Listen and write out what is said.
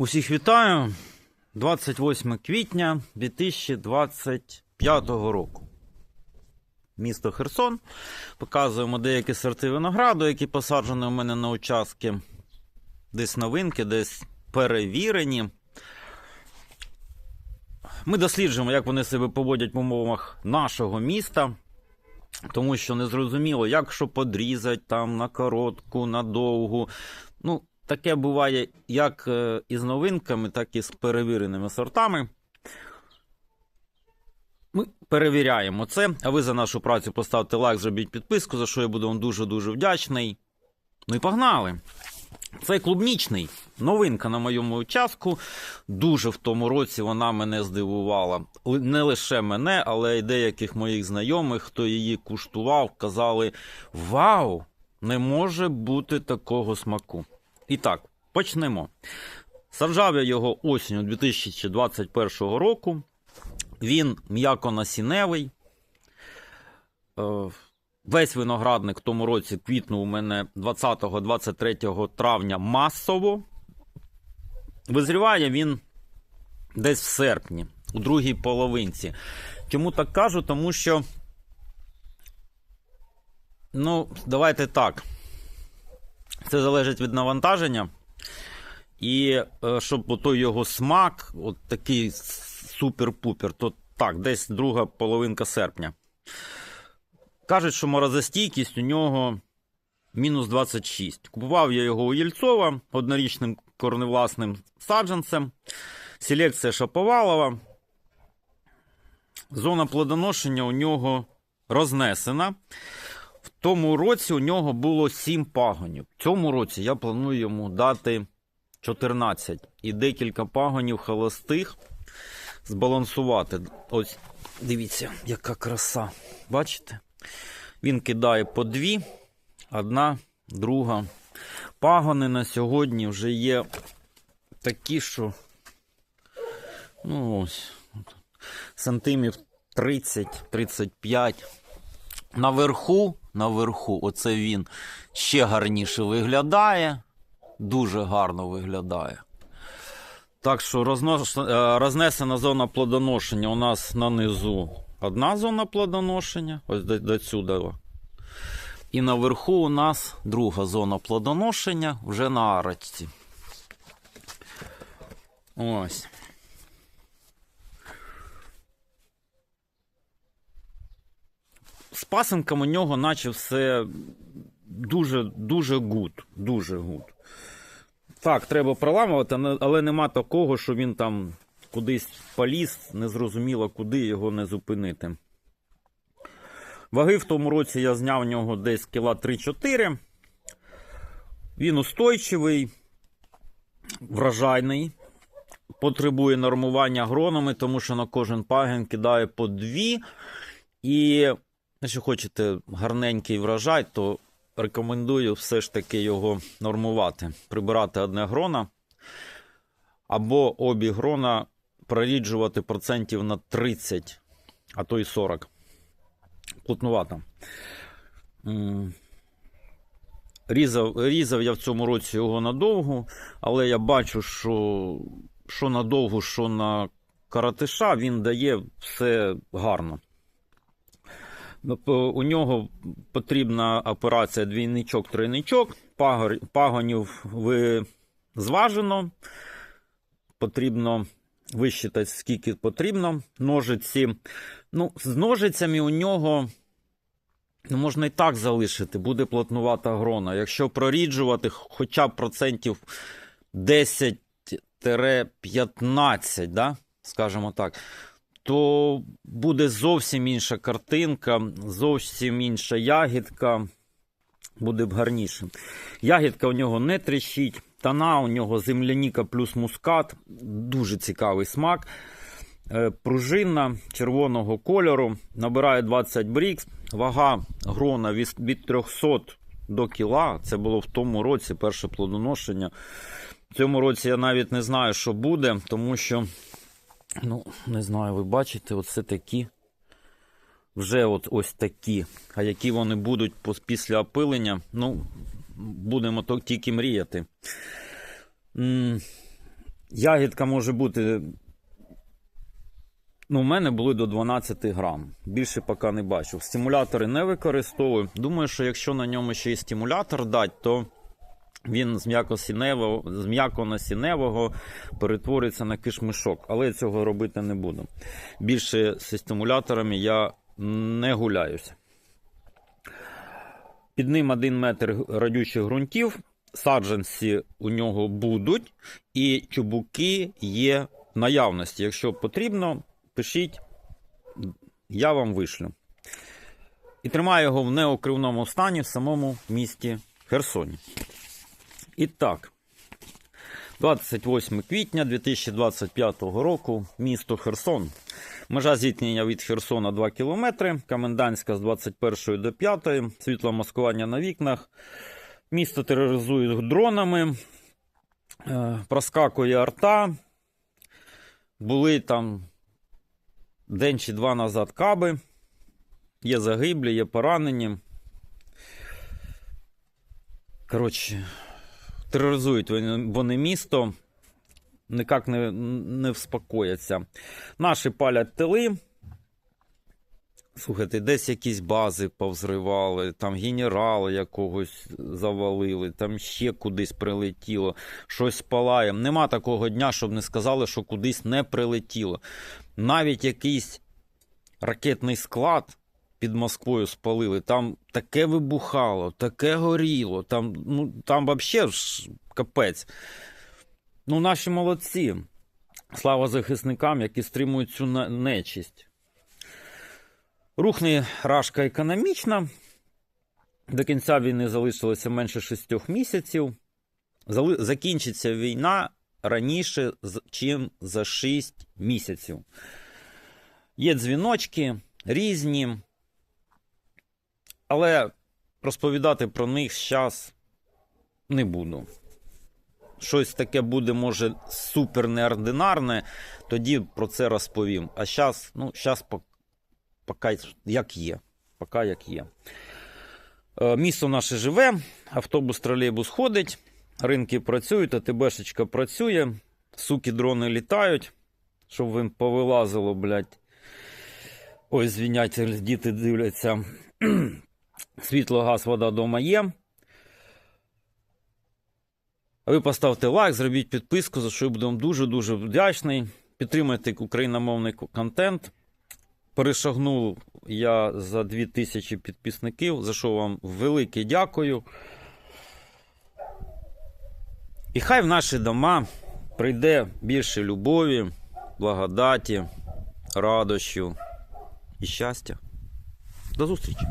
Усіх вітаю. 28 квітня 2025 року. Місто Херсон. Показуємо деякі сорти винограду, які посаджені у мене на участки. Десь новинки, десь перевірені. Ми досліджуємо, як вони себе поводять в умовах нашого міста. Тому що не зрозуміло, як що подрізати там на коротку, на довгу. Ну, таке буває як е, із новинками, так і з перевіреними сортами. Ми перевіряємо це. А ви за нашу працю поставте лайк, зробіть підписку, за що я буду вам дуже-дуже вдячний. Ну і погнали! Це клубнічний. Новинка на моєму участку. Дуже в тому році вона мене здивувала. Не лише мене, але й деяких моїх знайомих, хто її куштував, казали: Вау! Не може бути такого смаку. І так, почнемо. Саджав я його осінню 2021 року. Він м'яко-насінневий. Е, Весь виноградник в тому році квітнув у мене 20-23 травня масово. Визріває він десь в серпні, у другій половинці. Чому так кажу? Тому що. Ну, давайте так. Це залежить від навантаження. І е, щоб той його смак, от такий супер-пупер, то так, десь друга половинка серпня. Кажуть, що морозостійкість у нього мінус 26. Купував я його у Єльцова однорічним корневласним саджанцем. Селекція Шаповалова. Зона плодоношення у нього рознесена. Тому році у нього було 7 пагонів. В цьому році я планую йому дати 14 і декілька пагонів холостих збалансувати. Ось дивіться, яка краса. Бачите? Він кидає по дві, одна, друга. Пагони на сьогодні вже є такі, що ну ось, сантимів 30-35. Наверху, наверху, оце він ще гарніше виглядає. Дуже гарно виглядає. Так що рознош... е, рознесена зона плодоношення у нас на низу одна зона плодоношення, ось до, до сюди. І наверху у нас друга зона плодоношення вже на арочці. Ось. З пасинком у нього, наче все дуже дуже гуд. Дуже гуд. Так, треба проламувати, але- але нема такого, що він там кудись поліз, незрозуміло куди його не зупинити. Ваги в тому році я зняв в нього десь кіла 3-4. Він устойчивий, вражайний. Потребує нормування гронами, тому що на кожен пагін кидає по дві. І якщо хочете гарненький врожай, то рекомендую все ж таки його нормувати. Прибирати одне грона, або обі грона проріджувати процентів на 30, а то й 40. Плотнувато. Різав, різав я в цьому році його надовго, але я бачу, що, що надовго, що на каратиша він дає все гарно. Ну, У нього потрібна операція двійничок-тройничок, пагонів ви зважено. Потрібно висчитати, скільки потрібно. Ножиці. Ну, з ножицями у нього ну, можна і так залишити, буде плотнувата грона. Якщо проріджувати хоча б процентів 10-15, да? скажімо так, то буде зовсім інша картинка, зовсім інша ягідка. Буде б гарніше. Ягідка у нього не тріщить, тона у нього земляніка плюс мускат. Дуже цікавий смак. Е, Пружина червоного кольору. Набирає 20 брікс. Вага грона від 300 до кіла. Це було в тому році перше плодоношення. В цьому році я навіть не знаю, що буде, тому що, ну, не знаю, ви бачите, оце такі. Вже от ось такі. А які вони будуть після опилення, ну, будемо тільки мріяти. Ягідка може бути. Ну, у мене були до 12 грам. Більше поки не бачив. Стимулятори не використовую. Думаю, що якщо на ньому ще й стимулятор дати, то він з з м'яко-насіневого перетвориться на кишмишок. Але я цього робити не буду. Більше зі стимуляторами я не гуляюся. Під ним один метр радючих ґрунтів. Саджанці у нього будуть, і чубуки є в наявності. Якщо потрібно, пишіть, я вам вишлю. І тримаю його в неокривному стані в самому місті Херсоні. І так, 28 квітня 2025 року, місто Херсон. Межа зіткнення від Херсона 2 км, комендантська з 21 до 5, світло маскування на вікнах. Місто тероризують дронами, е, проскакує арта. Були там день чи два назад каби. Є загиблі, є поранені. Коротше, тероризують вони, місто, ніяк не, не вспокояться. Наші палять тили. Слухайте, десь якісь бази повзривали, там генерала якогось завалили, там ще кудись прилетіло, щось палає. Нема такого дня, щоб не сказали, що кудись не прилетіло. Навіть якийсь ракетний склад під Москвою спалили, там таке вибухало, таке горіло, там, ну, там взагалі капець. Ну, наші молодці. Слава захисникам, які стримують цю нечисть. Рухне рашка економічна. До кінця війни залишилося менше шістьох місяців. Закінчиться війна раніше, чим за 6 місяців. Є дзвіночки різні, але розповідати про них зараз не буду. Щось таке буде, може, супер неординарне, тоді про це розповім. А зараз, ну, зараз поки як є. Поки як є. Е, Місто наше живе, автобус, тролейбус ходить, ринки працюють, АТБшечка працює, суки дрони літають, щоб їм повилазило, блядь. Ой, звіняйте, діти дивляться. Світло, газ, вода дома є. Ви поставте лайк, зробіть підписку, за що я буду вам дуже-дуже вдячний. Підтримайте україномовний контент. Перешагнув я за 2000 підписників, за що вам велике дякую. І хай в наші дома прийде більше любові, благодаті, радощів і щастя. До зустрічі!